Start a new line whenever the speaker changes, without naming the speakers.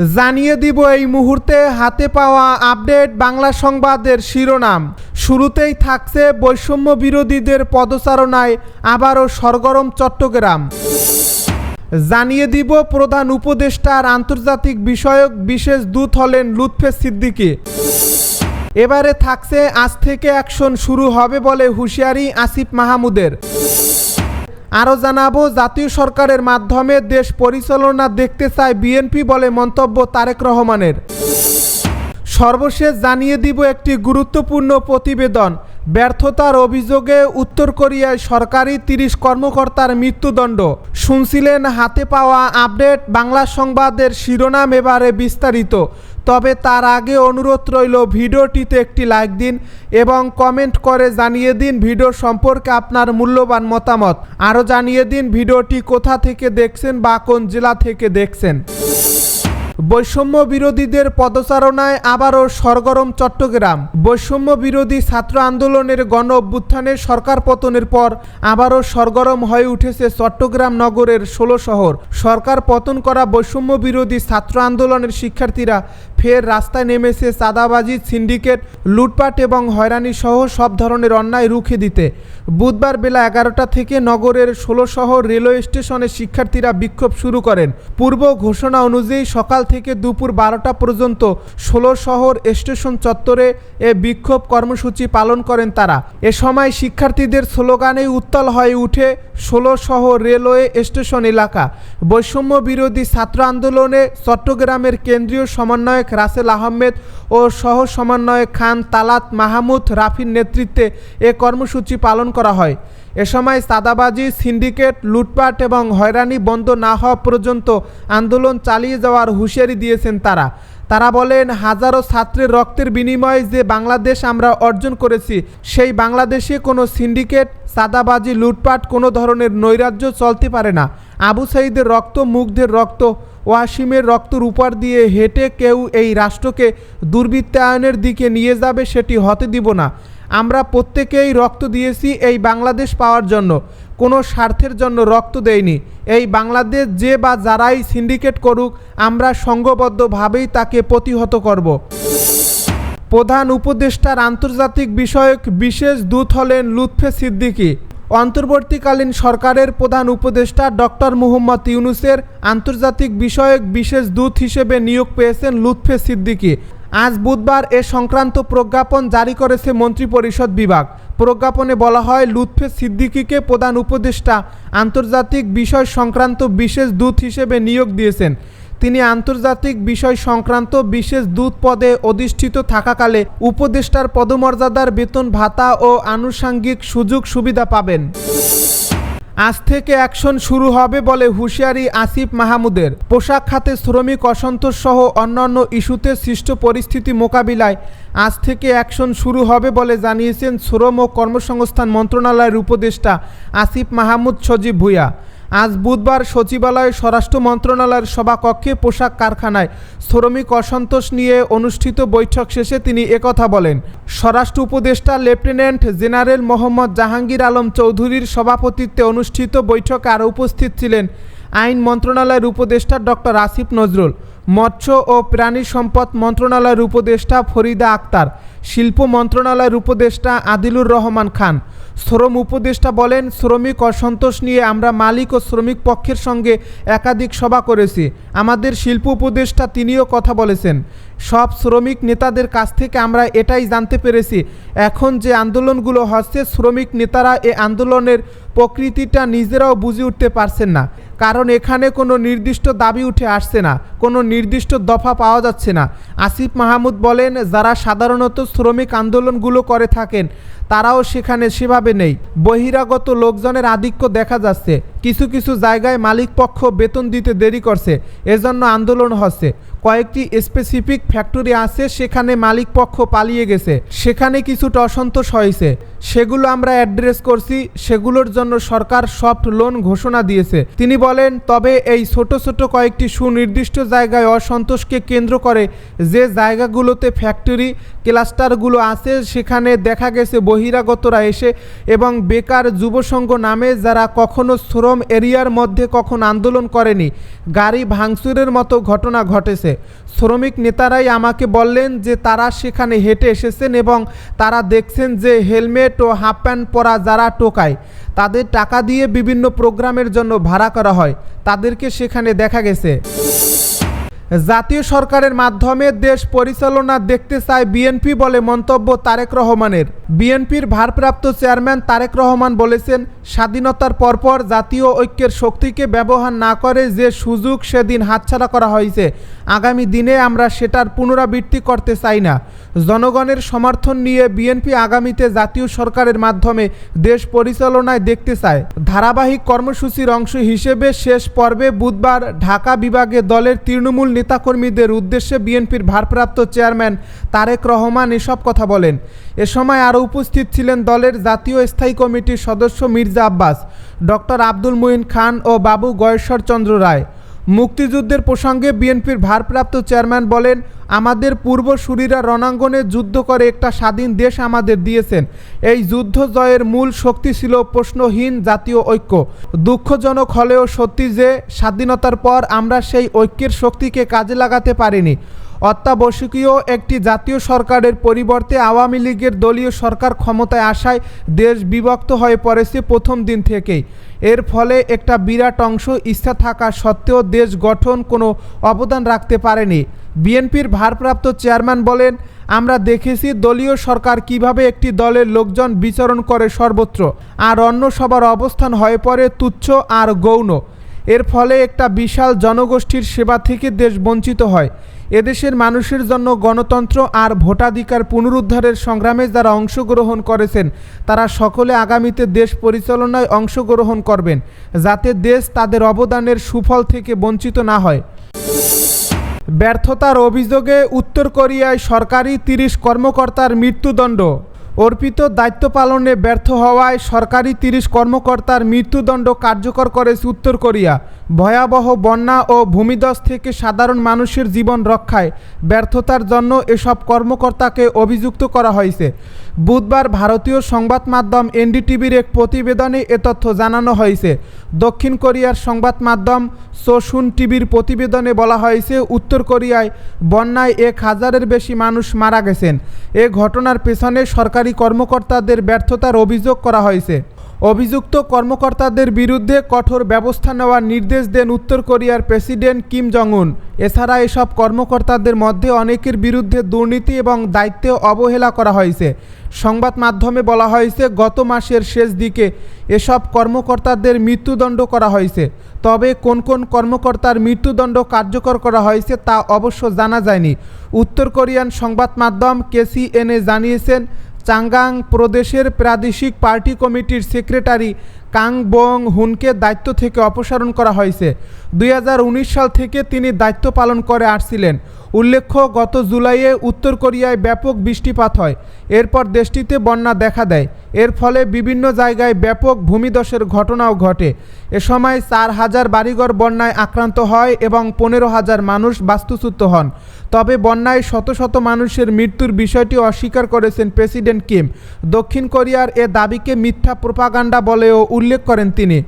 জানিয়ে দিব এই মুহূর্তে হাতে পাওয়া আপডেট বাংলা সংবাদের শিরোনাম। শুরুতেই থাকছে বৈষম্য বিরোধীদের পদচারণায় আবারও সরগরম চট্টগ্রাম। জানিয়ে দিব প্রধান উপদেষ্টার আন্তর্জাতিক বিষয়ক বিশেষ দূত হলেন লুৎফে সিদ্দিকী। এবারে থাকছে আজ থেকে অ্যাকশন শুরু হবে বলে হুঁশিয়ারি আসিফ মাহমুদের। আরও জানাব, জাতীয় সরকারের মাধ্যমে দেশ পরিচালনা দেখতে চায় বিএনপি বলে মন্তব্য তারেক রহমানের। সর্বশেষ জানিয়ে দিব একটি গুরুত্বপূর্ণ প্রতিবেদন। ব্যর্থতার অভিযোগে উত্তর কোরিয়ায় সরকারি তিরিশ কর্মকর্তার মৃত্যুদণ্ড। শুনছিলেন হাতে পাওয়া আপডেট, বাংলা সংবাদের শিরোনাম এবারে বিস্তারিত। তবে তার আগে অনুরোধ রইল ভিডিওটিতে একটি লাইক দিন এবং কমেন্ট করে জানিয়ে দিন ভিডিও সম্পর্কে আপনার মূল্যবান মতামত। আরও জানিয়ে দিন ভিডিওটি কোথা থেকে দেখছেন বা কোন জেলা থেকে দেখছেন। বৈষম্য বিরোধীদের পদচারণায় আবারও সরগরম চট্টগ্রাম। বৈষম্য বিরোধী ছাত্র আন্দোলনের গণ অভ্যুত্থানের সরকার পতনের পর আবারও সরগরম হয়ে উঠেছে চট্টগ্রাম নগরের ষোলো শহর। সরকার পতন করা বৈষম্য বিরোধী ছাত্র আন্দোলনের শিক্ষার্থীরা ফের রাস্তায় নেমেছে চাঁদাবাজি, সিন্ডিকেট, লুটপাট এবং হয়রানি সহ সব ধরনের অন্যায় রুখে দিতে। বুধবার বেলা এগারোটা থেকে নগরের ষোলো শহর রেলওয়ে স্টেশনে শিক্ষার্থীরা বিক্ষোভ শুরু করেন। পূর্ব ঘোষণা অনুযায়ী সকাল থেকে দুপুর বারোটা পর্যন্ত ষোলো শহর স্টেশন চত্বরে এ বিক্ষোভ কর্মসূচি পালন করেন তারা। এ সময় শিক্ষার্থীদের স্লোগানে উত্তাল হয়ে উঠে ষোলো শহর রেলওয়ে স্টেশন এলাকা। বৈষম্য বিরোধী ছাত্র আন্দোলনে চট্টগ্রামের কেন্দ্রীয় সমন্বয়ক রাসেল আহমেদ ও সহ সমন্বয়ক খান তালাত মাহমুদ রাফির নেতৃত্বে এ কর্মসূচি পালন করা হয়। এ সময় সাদাবাজি, সিন্ডিকেট, লুটপাট এবং হয়রানি বন্ধ না হওয়া পর্যন্ত আন্দোলন চালিয়ে যাওয়ার হুঁশিয়ারি দিয়েছেন তারা। তারা বলেন, হাজারো ছাত্রের রক্তের বিনিময়ে যে বাংলাদেশ আমরা অর্জন করেছি, সেই বাংলাদেশে কোনো সিন্ডিকেট, সাদাবাজি, লুটপাট কোনো ধরনের নৈরাজ্য চলতে পারে না। আবু সাইদের রক্ত, মুগ্ধের রক্ত ওয়াসিমের রক্তর উপর দিয়ে হেঁটে কেউ এই রাষ্ট্রকে দুর্বৃত্তায়নের দিকে নিয়ে যাবে সেটি হতে দিব না। আমরা প্রত্যেকেই রক্ত দিয়েছি এই বাংলাদেশ পাওয়ার জন্য। কোনো স্বার্থের জন্য রক্ত দেয়নি এই বাংলাদেশ যে বা যারাই সিন্ডিকেট করুক, আমরা সংঘবদ্ধভাবেই তাকে প্রতিহত করব। প্রধান উপদেষ্টার আন্তর্জাতিক বিষয়ক বিশেষ দূত হলেন লুৎফে সিদ্দিকী। অন্তর্বর্তীকালীন সরকারের প্রধান উপদেষ্টা ডক্টর মুহম্মদ ইউনুসের আন্তর্জাতিক বিষয়ক বিশেষ দূত হিসেবে নিয়োগ পেয়েছেন লুৎফে সিদ্দিকী। আজ বুধবার এ সংক্রান্ত প্রজ্ঞাপন জারি করেছে মন্ত্রিপরিষদ বিভাগ। প্রজ্ঞাপনে বলা হয়, লুৎফে সিদ্দিকিকে প্রধান উপদেষ্টা আন্তর্জাতিক বিষয় সংক্রান্ত বিশেষ দূত হিসেবে নিয়োগ দিয়েছেন। তিনি আন্তর্জাতিক বিষয় সংক্রান্ত বিশেষ দূত পদে অধিষ্ঠিত থাকাকালে উপদেষ্টার পদমর্যাদার বেতন ভাতা ও আনুষাঙ্গিক সুযোগ সুবিধা পাবেন। আজ থেকে অ্যাকশন শুরু হবে বলে হুঁশিয়ারি আসিফ মাহমুদের। পোশাক খাতে শ্রমিক অসন্তোষ সহ অন্যান্য ইস্যুতে সৃষ্ট পরিস্থিতি মোকাবিলায় আজ থেকে অ্যাকশন শুরু হবে বলে জানিয়েছেন শ্রম ও কর্মসংস্থান মন্ত্রণালয়ের উপদেষ্টা আসিফ মাহমুদ সজীব ভুইয়া। আজ বুধবার সচিবালয় স্বরাষ্ট্র মন্ত্রণালয়ের সভাকক্ষে পোশাক কারখানায় শ্রমিক অসন্তোষ নিয়ে অনুষ্ঠিত বৈঠক শেষে তিনি একথা বলেন। স্বরাষ্ট্র উপদেষ্টা লেফটেন্যান্ট জেনারেল মোহাম্মদ জাহাঙ্গীর আলম চৌধুরীর সভাপতিত্বে অনুষ্ঠিত বৈঠকে আরও উপস্থিত ছিলেন আইন মন্ত্রণালয়ের উপদেষ্টা ডক্টর আসিফ নজরুল, মৎস্য ও প্রাণী সম্পদ মন্ত্রণালয়ের উপদেষ্টা ফরিদা আক্তার, শিল্প মন্ত্রণালয়ের উপদেষ্টা আদিলুর রহমান খান শ্রম উপদেষ্টা বলেন, শ্রমিক অসন্তোষ নিয়ে আমরা মালিক ও শ্রমিক পক্ষের সঙ্গে একাধিক সভা করেছি। আমাদের শিল্প উপদেষ্টা তিনিও কথা বলেছেন। সব শ্রমিক নেতাদের কাছ থেকে আমরা এটাই জানতে পেরেছি। এখন যে আন্দোলনগুলো হচ্ছে, শ্রমিক নেতারা এ আন্দোলনের প্রকৃতিটা নিজেরাও বুঝে উঠতে পারছেন না। কারণ এখানে কোনো নির্দিষ্ট দাবি উঠে আসছে না, কোনো নির্দিষ্ট দফা পাওয়া যাচ্ছে না। আসিফ মাহমুদ বলেন, যারা সাধারণত শ্রমিক আন্দোলনগুলো করে থাকেন, তারাও সেখানে সেভাবে নেই। বহিরাগত লোকজনের আধিক্য দেখা যাচ্ছে। কিছু কিছু জায়গায় মালিক পক্ষ বেতন দিতে দেরি করছে, এজন্য আন্দোলন হচ্ছে। কয়েকটি স্পেসিফিক ফ্যাক্টরি আছে, সেখানে মালিক পক্ষ পালিয়ে গেছে। সেখানে কিছুটা অসন্তোষ হয়েছে। সেগুলো আমরা অ্যাড্রেস করছি। সেগুলোর জন্য সরকার সফট লোন ঘোষণা দিয়েছে। তিনি বলেন, তবে এই ছোট ছোট কয়েকটি সুনির্দিষ্ট জায়গায় অসন্তোষকে কেন্দ্র করে যে জায়গাগুলোতে ফ্যাক্টরি ক্লাস্টারগুলো আছে, সেখানে দেখা গেছে বহিরাগতরা এসে এবং বেকার যুবসংঘ নামে যারা কখনো শ্রম এরিয়ার মধ্যে কখন আন্দোলন করেনি, গাড়ি ভাঙচুরের মতো ঘটনা ঘটেছে। শ্রমিক নেতারাই আমাকে বললেন যে তারা সেখানে হেঁটে এসেছেন এবং তারা দেখছেন যে হেলমেট ও হাফ প্যান্ট পরা যারা টোকায়, তাদের টাকা দিয়ে বিভিন্ন প্রোগ্রামের জন্য ভাড়া করা হয়। তাদেরকে সেখানে দেখা গেছে। জাতীয় সরকারের মাধ্যমে দেশ পরিচালনা দেখতে চায় বিএনপি বলে মন্তব্য তারেক রহমানের। বিএনপির ভারপ্রাপ্ত চেয়ারম্যান তারেক রহমান বলেছেন, স্বাধীনতার পরপর জাতীয় ঐক্যের শক্তিকে ব্যবহার না করে যে সুযোগ সেদিন হাতছাড়া করা হয়েছে, আগামী দিনে আমরা সেটার পুনরাবৃত্তি করতে চাই না। জনগণের সমর্থন নিয়ে বিএনপি আগামীতে জাতীয় সরকারের মাধ্যমে দেশ পরিচালনায় দেখতে চায়। ধারাবাহিক কর্মসূচির অংশ হিসেবে শেষ পর্বে বুধবার ঢাকা বিভাগে দলের তৃণমূল নেতাকর্মীদের উদ্দেশ্যে বিএনপির ভারপ্রাপ্ত চেয়ারম্যান তারেক রহমান এসব কথা বলেন। এ সময় আরও উপস্থিত ছিলেন দলের জাতীয় স্থায়ী কমিটির সদস্য মির্জা আব্বাস, ডক্টর আব্দুল মুইন খান ও বাবু গয়েশ্বর চন্দ্র রায়। মুক্তিযুদ্ধের প্রসঙ্গে বিএনপির ভারপ্রাপ্ত চেয়ারম্যান বলেন, আমাদের পূর্বসূরীরা রণাঙ্গনে যুদ্ধ করে একটা স্বাধীন দেশ আমাদের দিয়েছেন। এই যুদ্ধ জয়ের মূল শক্তি ছিল প্রশ্নহীন জাতীয় ঐক্য। দুঃখজনক হলেও সত্যি যে স্বাধীনতার পর আমরা সেই ঐক্যের শক্তিকে কাজে লাগাতে পারিনি। অত্যাবশ্যকীয় একটি জাতীয় সরকারের পরিবর্তে আওয়ামী লীগের দলীয় সরকার ক্ষমতায় আসায় দেশ বিভক্ত হয়ে পড়েছে প্রথম দিন থেকেই। এর ফলে একটা বিরাট অংশ ইচ্ছা থাকা সত্ত্বেও দেশ গঠন কোনো অবদান রাখতে পারেনি। বিএনপির ভারপ্রাপ্ত চেয়ারম্যান বলেন, আমরা দেখেছি দলীয় সরকার কীভাবে একটি দলের লোকজন বিচরণ করে সর্বত্র, আর অন্য সবার অবস্থান হয়ে পড়ে তুচ্ছ আর গৌণ। এর ফলে একটা বিশাল জনগোষ্ঠীর সেবা থেকে দেশ বঞ্চিত হয়। এদেশের মানুষের জন্য গণতন্ত্র আর ভোটাধিকার পুনরুদ্ধারের সংগ্রামে যারা অংশগ্রহণ করেছেন, তারা সকলে আগামীতে দেশ পরিচালনায় অংশগ্রহণ করবেন, যাতে দেশ তাদের অবদানের সুফল থেকে বঞ্চিত না হয়। ব্যর্থতার অভিযোগে উত্তর কোরিয়ায় সরকারি তিরিশ কর্মকর্তার মৃত্যুদণ্ড। অর্পিত দায়িত্ব পালনে ব্যর্থ হওয়ায় সরকারি তিরিশ কর্মকর্তার মৃত্যুদণ্ড কার্যকর করেছে উত্তর কোরিয়া। ভয়াবহ বন্যা ও ভূমিদস থেকে সাধারণ মানুষের জীবন রক্ষায় ব্যর্থতার জন্য এসব কর্মকর্তাকে অভিযুক্ত করা হয়েছে। বুধবার ভারতীয় সংবাদ মাধ্যম এনডিটিভির এক প্রতিবেদনে এ তথ্য জানানো হয়েছে। দক্ষিণ কোরিয়ার সংবাদ মাধ্যম সোশুন টিভির প্রতিবেদনে বলা হয়েছে, উত্তর কোরিয়ায় বন্যায় এক হাজারের বেশি মানুষ মারা গেছেন। এ ঘটনার পেছনে সরকারি কর্মকর্তাদের ব্যর্থতার অভিযোগ করা হয়েছে। অভিযুক্ত কর্মকর্তাদের বিরুদ্ধে কঠোর ব্যবস্থা নেওয়ার নির্দেশ দেন উত্তর কোরিয়ার প্রেসিডেন্ট কিম জং উন এছাড়া এসব কর্মকর্তাদের মধ্যে অনেকের বিরুদ্ধে দুর্নীতি এবং দায়িত্বে অবহেলা করা হয়েছে। সংবাদ মাধ্যমে বলা হয়েছে, গত মাসের শেষ দিকে এসব কর্মকর্তাদের মৃত্যুদণ্ড করা হয়েছে। তবে কোন কোন কর্মকর্তার মৃত্যুদণ্ড কার্যকর করা হয়েছে তা অবশ্য জানা যায়নি। উত্তর কোরিয়ান সংবাদ মাধ্যম কেসিএনএ জানিয়েছেন চাঙ্গাং প্রদেশের প্রাদেশিক পার্টি কমিটির সেক্রেটারি কাং বং হুনকে দায়িত্ব থেকে অপসারণ করা হয়েছে। দুই হাজার উনিশ সাল থেকে তিনি দায়িত্ব পালন করে আসছিলেন। উল্লেখ্য, গত জুলাইয়ে উত্তর কোরিয়ায় ব্যাপক বৃষ্টিপাত হয়। এরপর দেশটিতে বন্যা দেখা দেয়। এর ফলে বিভিন্ন জায়গায় ব্যাপক ভূমিধসের ঘটনাও ঘটে। এ সময় চার হাজার বাড়িঘর বন্যায় আক্রান্ত হয় এবং পনেরো হাজার মানুষ বাস্তুচ্যুত হন। তবে বন্যায় শত শত মানুষের মৃত্যুর বিষয়টি অস্বীকার করেছেন প্রেসিডেন্ট কিম। দক্ষিণ কোরিয়ার এ দাবিকে মিথ্যা প্রোপাগান্ডা বলেও উল্লেখ করেন তিনি।